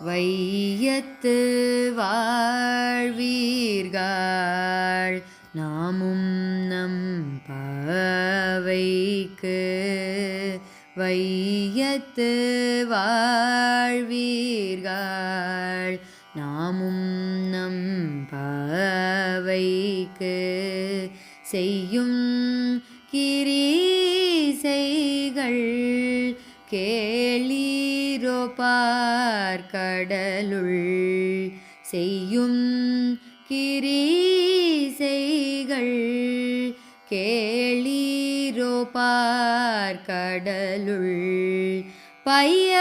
வையத்து வாழ்வீர்கள். நாமும் நம் பாவைக்கு வையத்து வாழ்வீர்கள். நாமும் நம் பாவைக்கு செய்யும் கேளீரோ பார்க்கடலுள் செய்யும் கிரீசைகள். கேளீரோ பார்க்கடலுள் பைய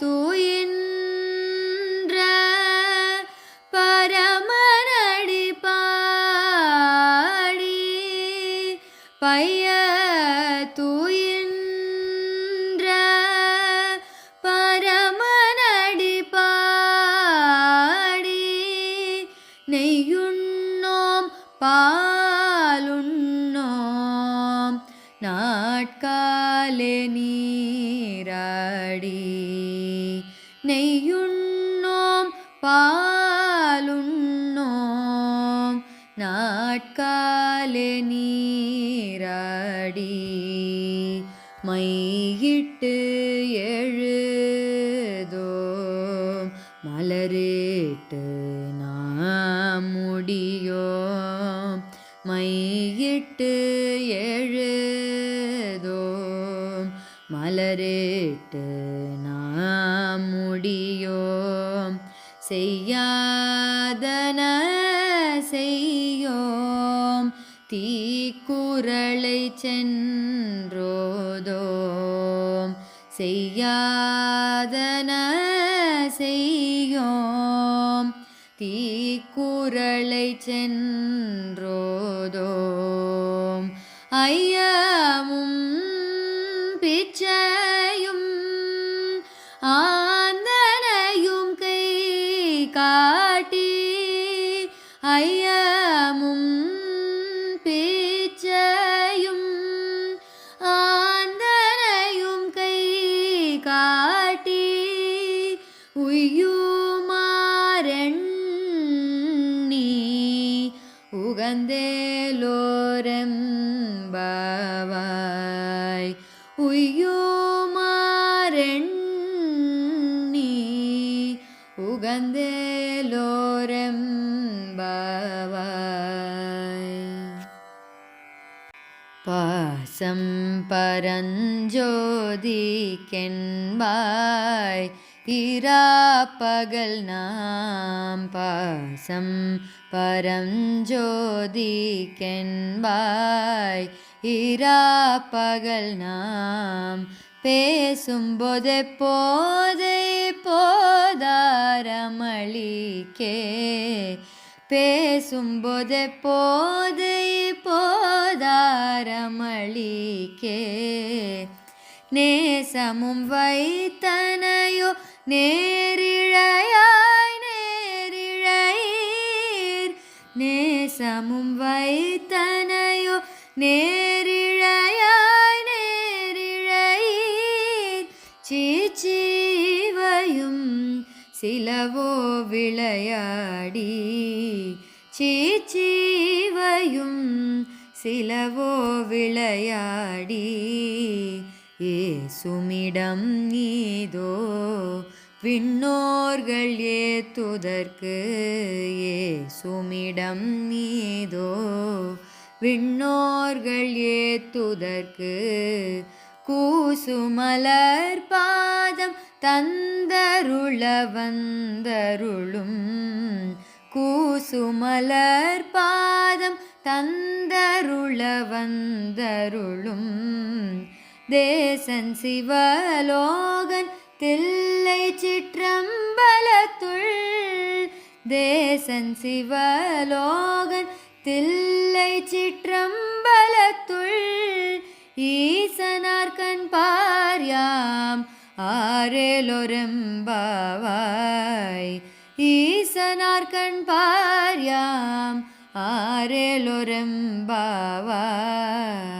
தூயின் பாலுண்ணோம். நாட்காலே நீராடி நெய்யுண்ணோம். பாலுண்ணோம். நாட்காலே நீராடி மையிட்டு எழுதோம் மலரிட்டு நாம் முடியோ மையிட்டு எழுதோம். மலரிட்டு நாம் முடியோம். செய்யாதன செய்யோம். தீக்குறளை சென்றோதோம். செய்யாதன செய்யோம். தீக்குறளை சென்றோதோம் കാഴ്ചയും ആന്തനയും കൈ കാട്ടി അയ്യമും പിച്ചയും ആന്തനയും കൈ കാട്ടി ഉയ്യുമാരണ്ണി ഉഗന്തേലോരം ബാവായ് ഉയ്യുമാരണ്ണി ഉഗന്തേലോരംബവായ് പാസം പരഞ്ജ്യോതിക്കെൻബായ് பகல் நாம் பாசம் பரஞ்சோதிக்கென்பாய் இரா பகல் நாம் பேசும்போது போதை போதாரமளிக்கே பேசும்போது போதை போதாரமளிக்கே நேசமும் வைத்தனையோ நேரிழையாய் நேரிழையீர். நேசமும் வைத்தனையோ நேரிழையாய் நேரிழையீர். சீச்சீவையும் சிலவோ விளையாடி. சீச்சீவையும் சிலவோ விளையாடி. ஏசுமிடம் நீதோ விண்ணோர்கள் ஏத்துதற்கு ஏசுமிடம் நீதோ. விண்ணோர்கள் ஏத்துதற்கு கூசுமலர் பாதம் தந்தருள வந்தருளும். கூசுமலர் பாதம் தந்தருள வந்தருளும். தேசன் சிவலோகன் தில் ചിത്രമ്പലത്തുൾ ദേശൻ ശിവലോകൻ തില്ലൈ ചിത്രമ്പലത്തുൾ ഈസനാർക്കൻ പാര്യാം ആരേലൊരമ്പാവായി. ഈസനാർക്കൻ പാര്യാം ആരേലൊരമ്പാവായി.